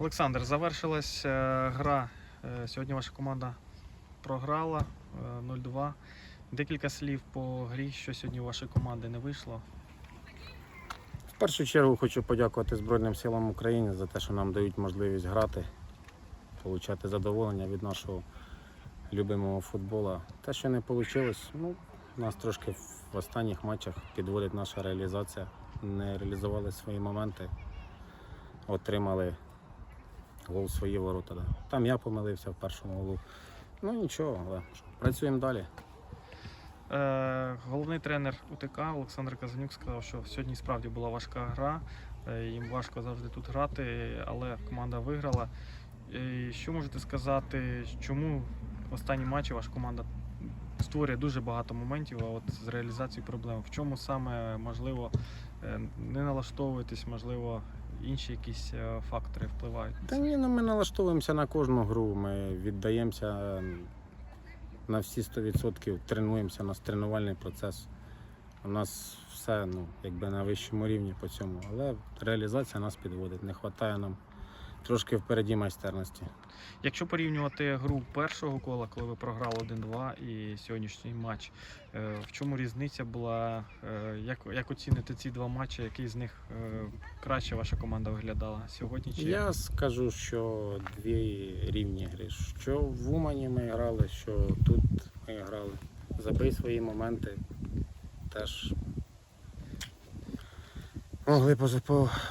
Олександр, завершилась е, гра. Е, Сьогодні ваша команда програла е, 0-2. Декілька слів по грі, що сьогодні у вашої команди не вийшло. В першу чергу хочу подякувати Збройним силам України за те, що нам дають можливість грати, отримати задоволення від нашого любимого футболу. Те, що не вийшло, ну, нас трошки в останніх матчах підводить наша реалізація. Не реалізували свої моменти, отримали гол в свої ворота. Да. Там я помилився в першому голу. Ну нічого, але працюємо далі. Е, Головний тренер УТК Олександр Казанюк сказав, що сьогодні справді була важка гра. е, Їм важко завжди тут грати, але команда виграла. І Що можете сказати, чому в останні матчі ваша команда створює дуже багато моментів, а от з реалізацією проблем? В чому саме можливо е, не налаштовуєтесь, можливо, інші якісь е, фактори впливають? на Та це? ні, ну ми налаштовуємося на кожну гру. Ми віддаємося на всі 100%, тренуємося, у нас тренувальний процес. У нас все ну, якби на вищому рівні по цьому, але реалізація нас підводить. Не вистачає нам трошки впереді майстерності. Якщо порівнювати гру першого кола, коли ви програли 1-2 і сьогоднішній матч, е, в чому різниця була? Е, Як, як оціните ці два матчі? Який з них е, краще ваша команда виглядала сьогодні? Чи Я скажу, що дві рівні гри. Що в Умані ми грали, що тут ми грали. Забий свої моменти теж могли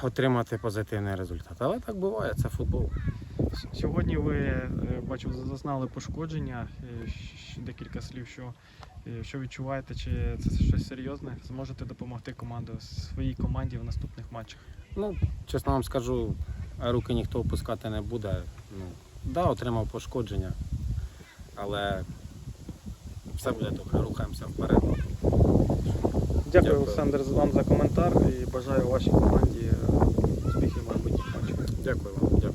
отримати позитивний результат. Але так буває, це футбол. сьогодні ви е, бачу, зазнали пошкодження? Е, Декілька слів, що, е, що відчуваєте? Чи це щось серйозне? Зможете допомогти команді своїй команді в наступних матчах? Ну, чесно вам скажу, руки ніхто опускати не буде. Ну, да, отримав пошкодження, але все буде добре, рухаємося вперед. Дякую, Дякую. Олександр, вам за коментар і бажаю вашій команді успіхів в майбутніх матчах. Дякую.